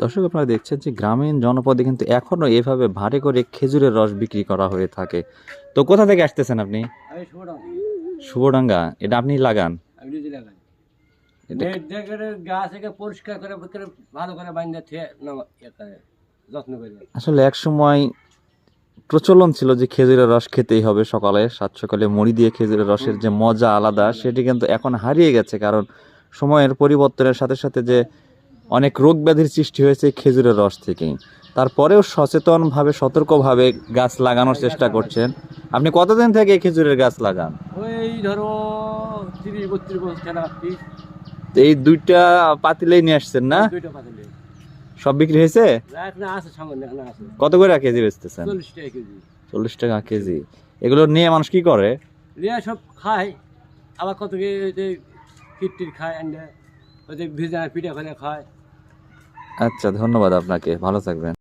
দর্শক আপনারা দেখছেন যে গ্রামীণ জনপদে কিন্তু এখনও এভাবে ভারে করে খেজুরের রস বিক্রি করা হয়ে থাকে। তো কোথা থেকে আসতেছেন আপনি? শুভডাঙ্গা। এটা আপনি লাগান? আসলে এক সময় প্রচলন ছিল যে খেজুরের রস খেতেই হবে সকালে সাত সকালে মুড়ি দিয়ে খেজুরের রসের যে মজা আলাদা সেটি কিন্তু এখন হারিয়ে গেছে কারণ সময়ের পরিবর্তনের সাথে সাথে যে অনেক রোগ ব্যাধির সৃষ্টি হয়েছে খেজুরের রস থেকেই। তারপরেও সচেতনভাবে সতর্কভাবে গাছ লাগানোর চেষ্টা করছেন। আপনি কতদিন থেকে খেজুরের গাছ লাগান? ওই ধরো তিরিশ বত্রিশ বছর তো এই দুইটা পাতিলেই নিয়ে আসছেন না? সব বিক্রি হয়েছে? কত করে কেজি বেচতেছেন? চল্লিশ টাকা কেজি। এগুলো নিয়ে মানুষ কি করে? সব খায়। আবার কত কি কিটটির খায় ওই যে ভিজা পিঠা করে খায়। আচ্ছা ধন্যবাদ আপনাকে। ভালো থাকবেন।